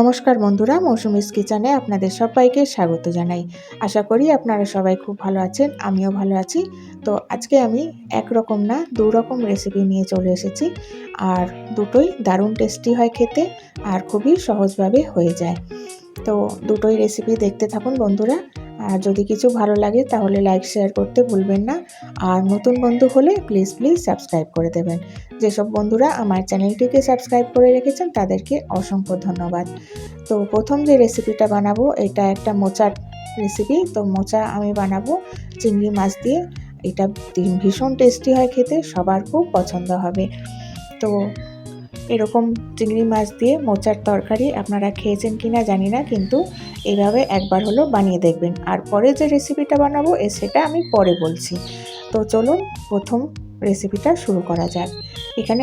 নমস্কার বন্ধুরা মৌসুমিস কিচেনে আপনাদের সবাইকে স্বাগত জানাই। আশা করি আপনারা সবাই খুব ভালো আছেন, আমিও ভালো আছি। তো আজকে আমি একরকম না দু রকম রেসিপি নিয়ে চলে এসেছি। আর দুটোই দারুণ টেস্টি হয় খেতে আর খুবই সহজভাবে হয়ে যায়। তো দুটোই রেসিপি দেখতে থাকুন বন্ধুরা। আর যদি কিছু ভালো লাগে তাহলে লাইক শেয়ার করতে ভুলবেন না। আর নতুন বন্ধু হলে প্লিজ প্লিজ সাবস্ক্রাইব করে দেবেন। যেসব বন্ধুরা আমার চ্যানেলটিকে সাবস্ক্রাইব করে রেখেছেন তাদেরকে অসংখ্য ধন্যবাদ। তো প্রথম যে রেসিপিটা বানাবো, এটা একটা মোচার রেসিপি তো মোচা আমি বানাবো চিংড়ি মাছ দিয়ে। এটা ভীষণ টেস্টি হয় খেতে, সবার খুব পছন্দ হবে। তো এরকম চিংড়ি মাছ দিয়ে মোচার তরকারি আপনারা খেয়েছেন কি না জানি না, কিন্তু এভাবে একবার হলো বানিয়ে দেখবেন। আর পরে যে রেসিপিটা বানাবো, এ সেটা আমি পরে বলছি। তো চলুন প্রথম রেসিপিটা শুরু করা যাক। এখানে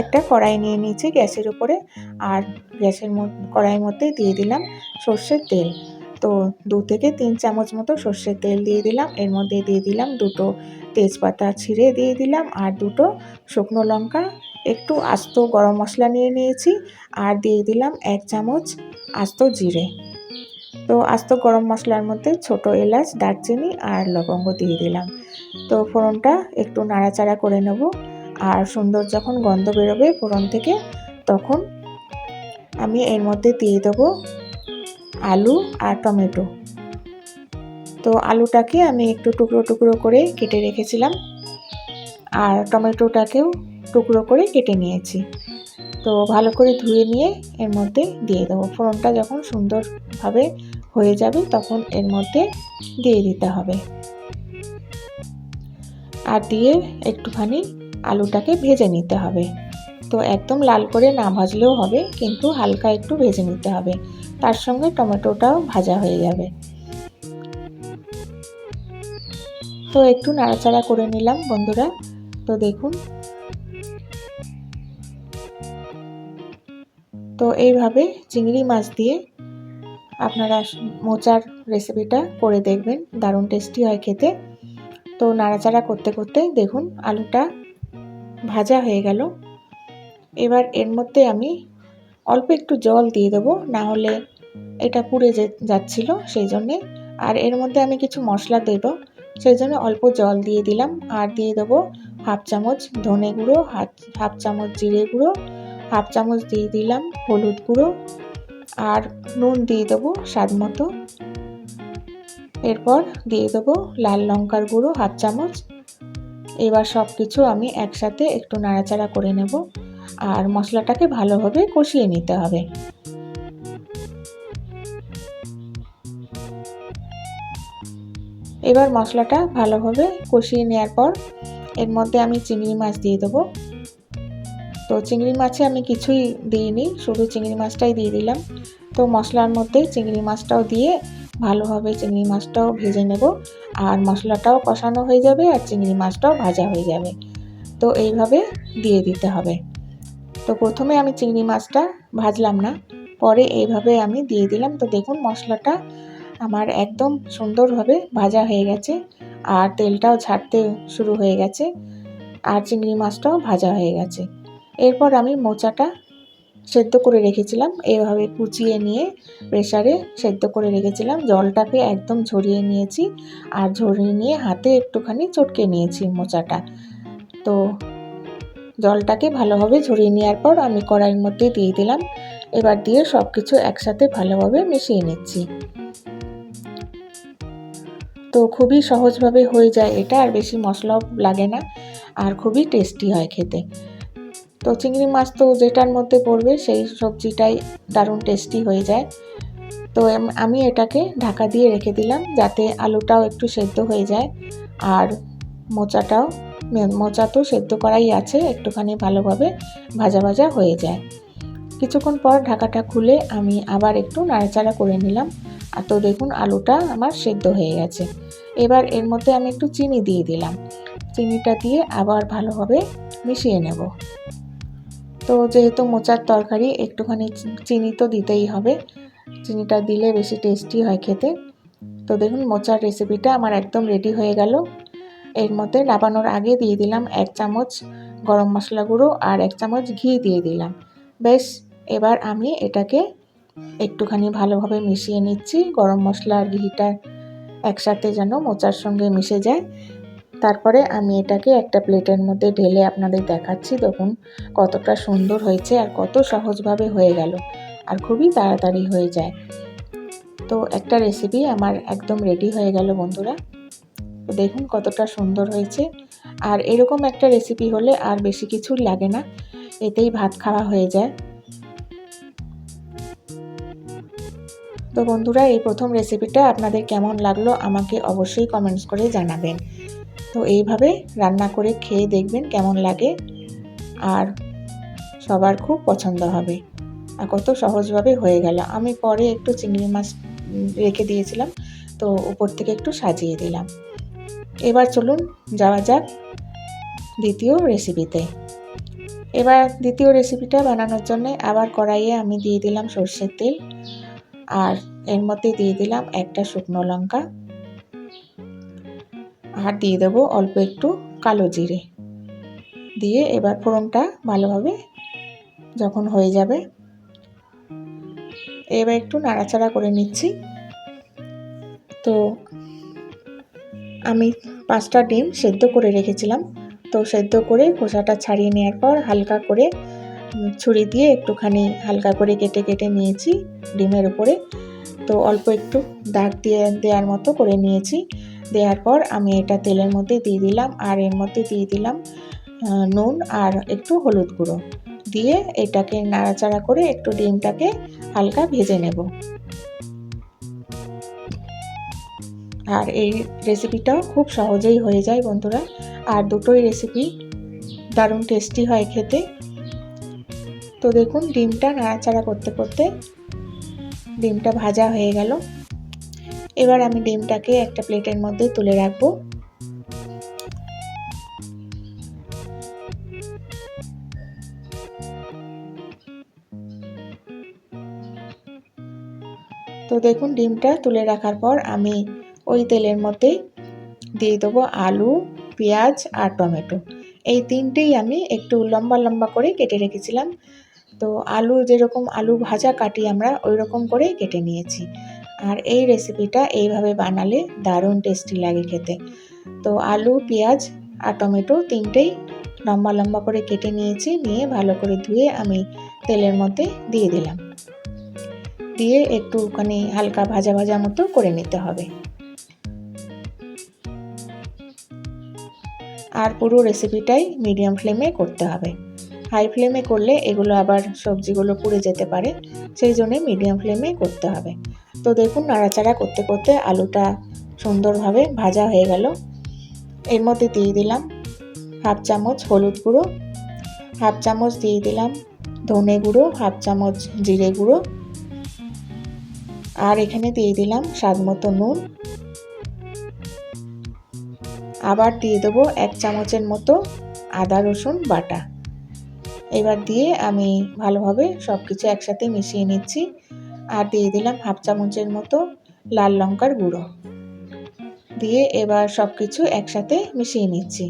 একটা কড়াই নিয়ে নিয়েছি গ্যাসের উপরে, আর গ্যাসের কড়াইয়ের মধ্যে দিয়ে দিলাম সর্ষের তেল। তো দু থেকে তিন চামচ মতো সর্ষের তেল দিয়ে দিলাম, এর মধ্যে দিয়ে দিলাম দুটো তেজপাতা ছিঁড়ে দিয়ে দিলাম, আর দুটো শুকনো লঙ্কা একটু আস্ত গরম মশলা নিয়ে নিয়েছি আর দিয়ে দিলাম এক চামচ আস্ত জিরে। তো আস্ত গরম মশলার মধ্যে ছোট এলাচ, দারচিনি আর লবঙ্গ দিয়ে দিলাম। তো ফোড়নটা একটু নাড়াচাড়া করে নেব আর সুন্দর যখন গন্ধ বেরোবে ফোড়ন থেকে, তখন আমি এর মধ্যে দিয়ে দেবো আলু আর টমেটো। তো আলুটাকে আমি একটু টুকরো টুকরো করে কেটে রেখেছিলাম আর টমেটোটাকেও টুকরো করে কেটে নিয়েছি। তো ভালো করে ধুয়ে নিয়ে এর মধ্যে দিয়ে দেবো। ফোড়নটা যখন সুন্দরভাবে হয়ে যাবে তখন এর মধ্যে দিয়ে দিতে হবে। আর দিয়ে একটুখানি আলুটাকে ভেজে নিতে হবে। তো একদম লাল করে না ভাজলেও হবে, কিন্তু হালকা একটু ভেজে নিতে হবে। তার সঙ্গে টমেটোটাও ভাজা হয়ে যাবে। তো একটু নাড়াচাড়া করে নিলাম বন্ধুরা। তো দেখুন তো এইভাবে চিংড়ি মাছ দিয়ে আপনারা মোচার রেসিপিটা করে দেখবেন। দারুণ টেস্টি হয় খেতে। তো নাড়াচাড়া করতে করতে দেখুন আলুটা ভাজা হয়ে গেল। এবার এর মধ্যে আমি অল্প একটু জল দিয়ে দেবো, না হলে এটা পুড়ে যে যাচ্ছিল সেই জন্যে। আর এর মধ্যে আমি কিছু মশলা দেবো, সেই জন্য অল্প জল দিয়ে দিলাম। আর দিয়ে দেবো হাফ চামচ ধনে গুঁড়ো হাফ হাফ চামচ জিরে গুঁড়ো হাফ চামচ দিয়ে দিলাম হলুদ গুঁড়ো আর নুন দিয়ে দেবো স্বাদ মতো। এরপর দিয়ে দেবো লাল লঙ্কার গুঁড়ো হাফ চামচ। এবার সব কিছু আমি একসাথে একটু নাড়াচাড়া করে নেব আর মশলাটাকে ভালোভাবে কষিয়ে নিতে হবে। এবার মশলাটা ভালোভাবে কষিয়ে নেওয়ার পর এর মধ্যে আমি চিংড়ি মাছ দিয়ে দেবো। তো চিংড়ি মাছে আমি কিছুই দিইনি, শুধু চিংড়ি মাছটাই দিয়ে দিলাম। তো মশলার মধ্যে চিংড়ি মাছটাও দিয়ে ভালোভাবে চিংড়ি মাছটাও ভেজে নেব। আর মশলাটাও কষানো হয়ে যাবে আর চিংড়ি মাছটাও ভাজা হয়ে যাবে। তো এইভাবে দিয়ে দিতে হবে। তো প্রথমে আমি চিংড়ি মাছটা ভাজলাম না, পরে এইভাবে আমি দিয়ে দিলাম। তো দেখুন মশলাটা আমার একদম সুন্দরভাবে ভাজা হয়ে গেছে আর তেলটাও ছাড়তে শুরু হয়ে গেছে আর চিংড়ি মাছটাও ভাজা হয়ে গেছে। এরপর আমি মোচাটা সেদ্ধ করে রেখেছিলাম। এভাবে কুচিয়ে নিয়ে প্রেশারে সেদ্ধ করে রেখেছিলাম। জলটাকে একদম ঝরিয়ে নিয়েছি আর ঝরিয়ে নিয়ে হাতে একটুখানি চটকে নিয়েছি মোচাটা। তো জলটাকে ভালোভাবে ঝরিয়ে নেওয়ার পর আমি কড়াইয়ের মধ্যে দিয়ে দিলাম। এবার দিয়ে সব কিছু একসাথে ভালোভাবে মিশিয়ে নিচ্ছি। তো খুবই সহজভাবে হয়ে যায় এটা আর বেশি মশলাও লাগে না আর খুবই টেস্টি হয় খেতে। তো চিংড়ি মাছ তো যেটার মধ্যে পড়বে, সেই সবজিটাই দারুণ টেস্টি হয়ে যায়। তো আমি এটাকে ঢাকা দিয়ে রেখে দিলাম যাতে আলুটাও একটু সেদ্ধ হয়ে যায় আর মোচাটাও মোচা তো সেদ্ধ করাই আছে একটুখানি ভালোভাবে ভাজা ভাজা হয়ে যায়। কিছুক্ষণ পর ঢাকাটা খুলে আমি আবার একটু নাড়াচাড়া করে নিলাম। আর তো দেখুন আলুটা আমার সেদ্ধ হয়ে গেছে। এবার এর মধ্যে আমি একটু চিনি দিয়ে দিলাম। চিনিটা দিয়ে আবার ভালোভাবে মিশিয়ে নেব। তো যেহেতু মোচার তরকারি একটুখানি চিনি তো দিতেই হবে। চিনিটা দিলে বেশি টেস্টি হয় খেতে। তো দেখুন, মোচার রেসিপিটা আমার একদম রেডি হয়ে গেল। এর মধ্যে নাবানোর আগে দিয়ে দিলাম এক চামচ গরম মশলা গুঁড়ো আর এক চামচ ঘি দিয়ে দিলাম। বেশ, এবার আমি এটাকে একটুখানি ভালোভাবে মিশিয়ে নিচ্ছি। গরম মশলা আর ঘিটা একসাথে যেন মোচার সঙ্গে মিশে যায়। তারপরে আমি এটাকে একটা প্লেটের মধ্যে ঢেলে আপনাদের দেখাচ্ছি। দেখুন কতটা সুন্দর হয়েছে আর কত সহজভাবে হয়ে গেল আর খুবই তাড়াতাড়ি হয়ে যায়। তো একটা রেসিপি আমার একদম রেডি হয়ে গেল বন্ধুরা। দেখুন কতটা সুন্দর হয়েছে। আর এরকম একটা রেসিপি হলে আর বেশি কিছু লাগে না, এতেই ভাত খাওয়া হয়ে যায়। তো বন্ধুরা এই প্রথম রেসিপিটা আপনাদের কেমন লাগল আমাকে অবশ্যই কমেন্টস করে জানাবেন। তো এইভাবে রান্না করে খেয়ে দেখবেন কেমন লাগে। আর সবার খুব পছন্দ হবে। আর কত সহজভাবে হয়ে গেল। আমি পরে একটু চিংড়ি মাছ রেখে দিয়েছিলাম। তো উপর থেকে একটু সাজিয়ে দিলাম। এবার চলুন যাওয়া যাক দ্বিতীয় রেসিপিতে। এবার দ্বিতীয় রেসিপিটা বানানোর জন্য আবার কড়াইয়ে আমি দিয়ে দিলাম সর্ষের তেল। আর এর মধ্যে দিয়ে দিলাম একটা শুকনো লঙ্কা। আর দিয়ে দেবো অল্প একটু কালো জিরে। দিয়ে এবার ফোড়নটা ভালোভাবে যখন হয়ে যাবে, এবার একটু নাড়াচাড়া করে নিচ্ছি। তো আমি পাঁচটা ডিম সেদ্ধ করে রেখেছিলাম। তো সেদ্ধ করে খোসাটা ছাড়িয়ে নেওয়ার পর হালকা করে ছুরি দিয়ে একটুখানি হালকা করে কেটে কেটে নিয়েছি ডিমের উপরে। তো অল্প একটু দাগ দিয়ে দেওয়ার মতো করে নিয়েছি। দেওয়ার পর আমি এটা তেলের মধ্যে দিয়ে দিলাম, আর এর মধ্যে দিয়ে দিলাম নুন আর একটু হলুদ গুঁড়ো। দিয়ে এটাকে নাড়াচাড়া করে একটু ডিমটাকে হালকা ভেজে নেব। আর এই রেসিপিটাও খুব সহজেই হয়ে যায় বন্ধুরা। আর দুটোই রেসিপি দারুণ টেস্টি হয় খেতে। তো দেখুন, ডিমটা নাড়াচাড়া করতে করতে ডিমটা ভাজা হয়ে গেল। এবার আমি ডিমটাকে একটা প্লেটের মধ্যে তুলে রাখব। তো দেখুন, ডিমটা তুলে রাখার পর আমি ওই তেলের মধ্যে দিয়ে দেবো আলু, পেঁয়াজ আর টমেটো। এই তিনটেই আমি একটু লম্বা লম্বা করে কেটে রেখেছিলাম। তো আলু যেরকম আলু ভাজা কাটি আমরা ওই রকম করেই কেটে নিয়েছি। আর এই রেসিপিটা এইভাবে বানালে দারুণ টেস্টি লাগে খেতে। তো আলু, পেঁয়াজ আর টমেটো তিনটেই লম্বা লম্বা করে কেটে নিয়েছি, নিয়ে ভালো করে ধুয়ে আমি তেলের মধ্যে দিয়ে দিলাম। দিয়ে একটুখানি হালকা ভাজা ভাজা মতো করে নিতে হবে। আর পুরো রেসিপিটাই মিডিয়াম ফ্লেমে করতে হবে। হাই ফ্লেমে করলে এগুলো আবার সবজিগুলো পুড়ে যেতে পারে, সেই জন্যে মিডিয়াম ফ্লেমে করতে হবে। তো দেখুন, নাড়াচাড়া করতে করতে আলুটা সুন্দরভাবে ভাজা হয়ে গেল। এর মধ্যে দিয়ে দিলাম হাফ চামচ হলুদ গুঁড়ো, হাফ চামচ দিয়ে দিলাম ধনে গুঁড়ো, হাফ চামচ জিরে গুঁড়ো। আর এখানে দিয়ে দিলাম স্বাদ মতো নুন। আবার দিয়ে দেবো এক চামচের মতো আদা, রসুন বাটা। এবার দিয়ে আমি ভালোভাবে সব কিছু একসাথে মিশিয়ে নিচ্ছি। আর দিয়ে দিলাম হাফ চামচের মতো লাল লঙ্কার গুঁড়ো। দিয়ে এবার সব কিছু একসাথে মিশিয়ে নিচ্ছি।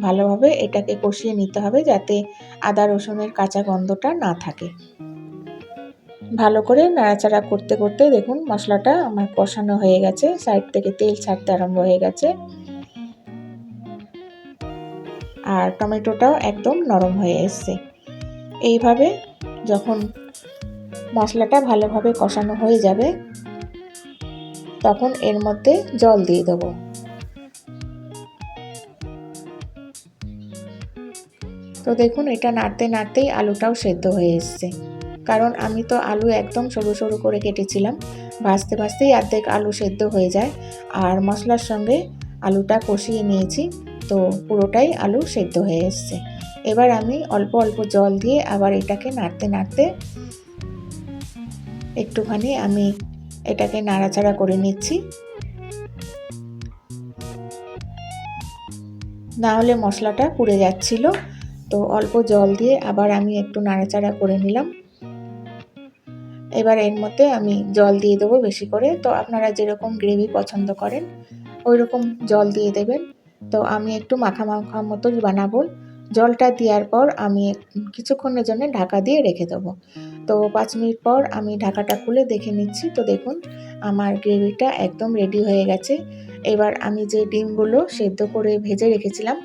ভালোভাবে এটাকে কষিয়ে নিতে হবে যাতে আদা রসুনের কাঁচা গন্ধটা না থাকে। ভালো করে নাড়াচাড়া করতে করতে দেখুন মশলাটা আমার কষানো হয়ে গেছে, সাইড থেকে তেল ছাড়তে আরম্ভ হয়ে গেছে। আর টমেটোটাও একদম নরম হয়ে এসছে। এইভাবে যখন মশলাটা ভালোভাবে কষানো হয়ে যাবে। তখন এর মধ্যে জল দিয়ে দেবো। তো দেখুন, এটা নাড়তে নাড়তেই আলুটাও সেদ্ধ হয়ে এসছে। কারণ আমি তো আলু একদম সরু সরু করে কেটেছিলাম। ভাজতে ভাজতেই অর্ধেক আলু সেদ্ধ হয়ে যায়। আর মশলার সঙ্গে আলুটা কষিয়ে নিয়েছি, তো পুরোটাই আলু সেদ্ধ হয়ে এসছে। এবার আমি অল্প অল্প জল দিয়ে আবার এটাকে নাড়তে নাড়তে একটুখানি আমি এটাকে নাড়াচাড়া করে নিচ্ছি। না হলে মশলাটা পুড়ে যাচ্ছিল। তো অল্প জল দিয়ে আবার আমি একটু নাড়াচাড়া করে নিলাম। এবার এর মধ্যে আমি জল দিয়ে দেবো বেশি করে। তো আপনারা যেরকম গ্রেভি পছন্দ করেন ওই রকম জল দিয়ে দেবেন। তো আমি একটু মাখা মাখা মতো বানাবো। জলটা দেওয়ার পর আমি কিছুক্ষণের জন্য ঢাকা দিয়ে রেখে দেবো। তো পাঁচ মিনিট পর আমি ঢাকাটা খুলে দেখে নিচ্ছি। তো দেখুন, আমার গ্রেভিটা একদম রেডি হয়ে গেছে। এবার আমি যে ডিমগুলো সেদ্ধ করে ভেজে রেখেছিলাম,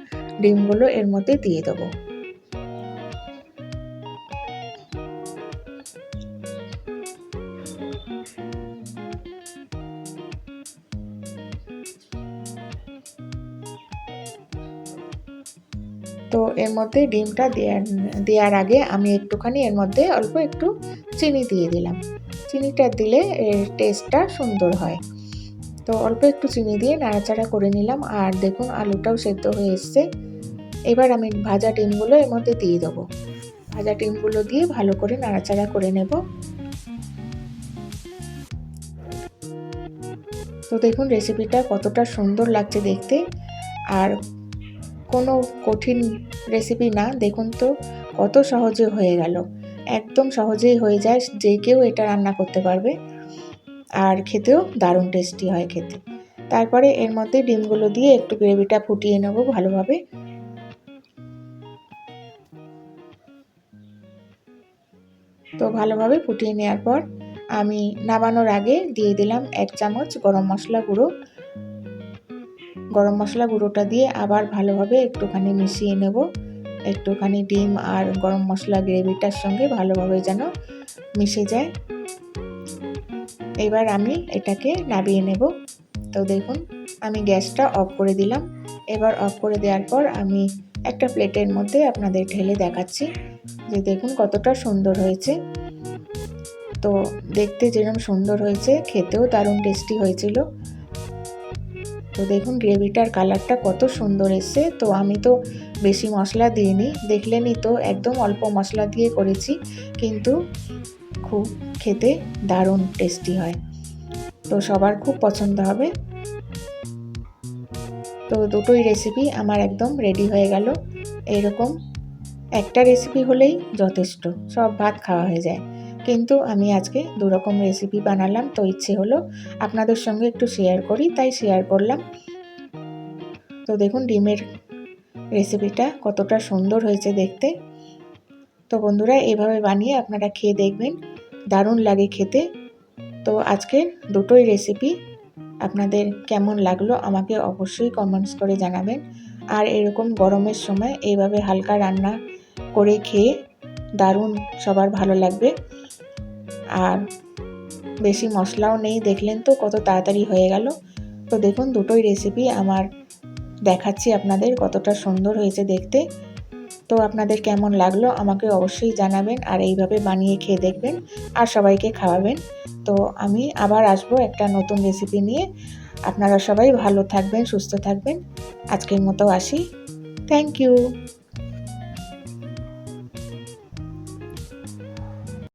ডিমগুলো এর মধ্যে দিয়ে দেবো। তো এর মধ্যে ডিমটা দেওয়ার দেওয়ার আগে আমি একটুখানি এর মধ্যে অল্প একটু চিনি দিয়ে দিলাম। চিনিটা দিলে এর টেস্টটা সুন্দর হয়। তো অল্প একটু চিনি দিয়ে নাড়াচাড়া করে নিলাম আর দেখুন আলুটাও সেদ্ধ হয়ে এসছে। এবার আমি ভাজা ডিমগুলো এর মধ্যে দিয়ে দেবো। ভাজা ডিমগুলো দিয়ে ভালো করে নাড়াচাড়া করে নেব। তো দেখুন রেসিপিটা কতটা সুন্দর লাগছে দেখতে। আর কোনো কঠিন রেসিপি না, দেখুন তো কত সহজে হয়ে গেল। একদম সহজেই হয়ে যায়, যে কেউ এটা রান্না করতে পারবে। আর খেতেও দারুণ টেস্টি হয় খেতে। তারপরে এর মধ্যে ডিমগুলো দিয়ে একটু গ্রেভিটা ফুটিয়ে নেব ভালোভাবে। তো ভালোভাবে ফুটিয়ে নেওয়ার পর আমি নামানোর আগে দিয়ে দিলাম এক চামচ গরম মশলা গুঁড়ো। গরম মশলা গুঁড়োটা দিয়ে আবার ভালোভাবে একটুখানি মিশিয়ে নেব। একটুখানি ডিম আর গরম মশলা গ্রেভিটার সঙ্গে ভালোভাবে যেন মিশে যায়। এবার আমি এটাকে নাবিয়ে নেব। তো দেখুন, আমি গ্যাসটা অফ করে দিলাম। এবার অফ করে দেওয়ার পর আমি একটা প্লেটের মধ্যে আপনাদের ঢেলে দেখাচ্ছি যে দেখুন কতটা সুন্দর হয়েছে। তো দেখতে যেরকম সুন্দর হয়েছে, খেতেও দারুণ টেস্টি হয়েছিল। তো দেখুন, গ্রেভিটার কালারটা কত সুন্দর এসছে। তো আমি তো বেশি মশলা দিইনি, দেখলেনই তো, একদম অল্প মশলা দিয়ে করেছি, কিন্তু খুব খেতে দারুণ টেস্টি হয়। তো সবার খুব পছন্দ হবে। তো দুটোই রেসিপি আমার একদম রেডি হয়ে গেল। এরকম একটা রেসিপি হলেই যথেষ্ট, সব ভাত খাওয়া হয়ে যায়। কিন্তু আমি আজকে দুরকম রেসিপি বানালাম, তো ইচ্ছে হলো আপনাদের সঙ্গে একটু শেয়ার করি, তাই শেয়ার করলাম। তো দেখুন ডিমের রেসিপিটা কতটা সুন্দর হয়েছে দেখতে। তো বন্ধুরা, এভাবে বানিয়ে আপনারা খেয়ে দেখবেন, দারুণ লাগে খেতে। তো আজকের দুটোই রেসিপি আপনাদের কেমন লাগল আমাকে অবশ্যই কমেন্টস করে জানাবেন। আর এরকম গরমের সময় এইভাবে হালকা রান্না করে খেয়ে দারুণ সবার ভালো লাগবে। আর বেশি মশলাও নেই, দেখলেন তো কত তাড়াতাড়ি হয়ে গেল। তো দেখুন, দুটোই রেসিপি আমার দেখাচ্ছি আপনাদের কতটা সুন্দর হয়েছে দেখতে। তো আপনাদের কেমন লাগল আমাকে অবশ্যই জানাবেন আর এইভাবে বানিয়ে খেয়ে দেখবেন আর সবাইকে খাওয়াবেন। তো আমি আবার আসব একটা নতুন রেসিপি নিয়ে। আপনারা সবাই ভালো থাকবেন, সুস্থ থাকবেন। আজকের মতো আসি। Thank you